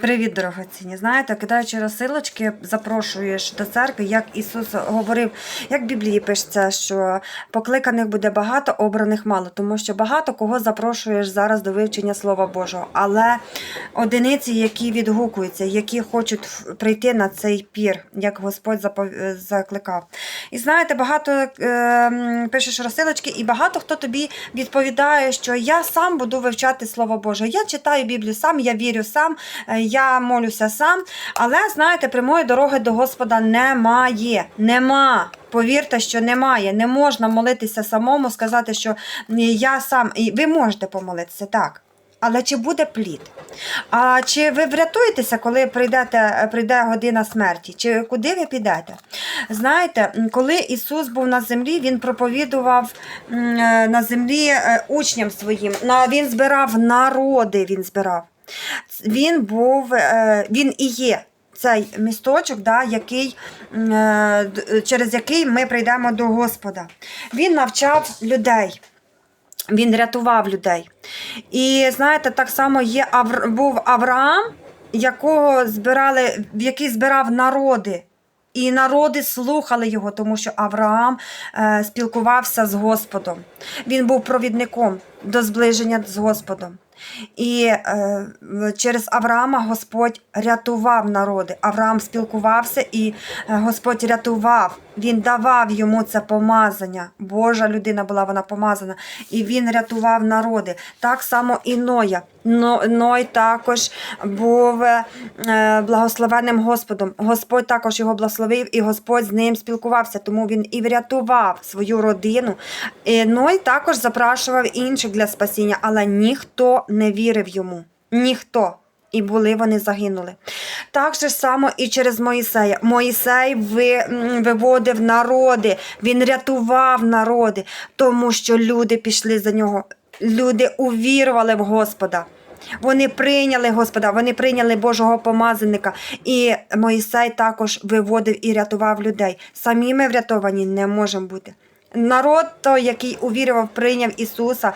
Привіт, дорогоцінні. Знаєте, кидаючи розсилочки, запрошуєш до церкви, як Ісус говорив, як в Біблії пишеться, що покликаних буде багато, обраних мало, тому що багато кого запрошуєш зараз до вивчення Слова Божого. Але одиниці, які відгукуються, які хочуть прийти на цей пір, як Господь закликав. І знаєте, багато е, пишеш розсилочки, і багато хто тобі відповідає, що я сам буду вивчати Слово Боже. Я читаю Біблію сам, я вірю сам, е, я молюся сам. Але знаєте, прямої дороги до Господа немає. Нема. Повірте, що немає. Не можна молитися самому, сказати, що я сам. І ви можете помолитися, так. Але чи буде плід? А чи ви врятуєтеся, коли прийдете, прийде година смерті? Чи куди ви підете? Знаєте, коли Ісус був на землі, Він проповідував е, на землі е, учням своїм. Він збирав народи, він збирав. Він був, е, він і є. Цей місточок, да, який, е, через який ми прийдемо до Господа. Він навчав людей. Він рятував людей. І знаєте, так само є був Авраам, якого збирали, який збирав народи. І народи слухали його, тому що Авраам е, спілкувався з Господом. Він був провідником до зближення з Господом. І е, через Авраама Господь рятував народи. Авраам спілкувався, і е, Господь рятував. Він давав йому це помазання. Божа людина була вона помазана, і він рятував народи. Так само і Ноя. Ной також був е, благословенним Господом. Господь також його благословив, і Господь з ним спілкувався, тому він і врятував свою родину. Ной також запрошував інших для спасіння, але ніхто не вірив йому. Ніхто. І були вони загинули. Так же само і через Моїсея. Моїсей ви, виводив народи, він рятував народи, тому що люди пішли за нього. Люди увірували в Господа. Вони прийняли Господа, вони прийняли Божого помазаника. І Моїсей також виводив і рятував людей. Самі ми врятовані не можемо бути. Народ, той, який увірував, прийняв Ісуса,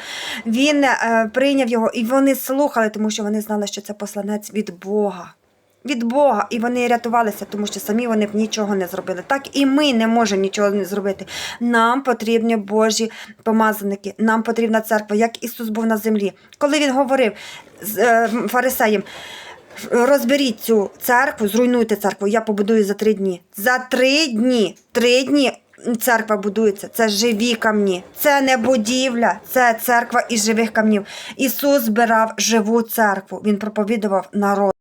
він е, прийняв його, і вони слухали, тому що вони знали, що це посланець від Бога. Від Бога, і вони рятувалися, тому що самі вони б нічого не зробили. Так і ми не можемо нічого не зробити. Нам потрібні Божі помазаники, нам потрібна церква, як Ісус був на землі. Коли Він говорив з е, фарисеєм, розберіть цю церкву, зруйнуйте церкву, я побудую за три дні. За три дні, три дні церква будується. Це живі камні, це не будівля, це церква із живих камнів. Ісус збирав живу церкву. Він проповідував народ.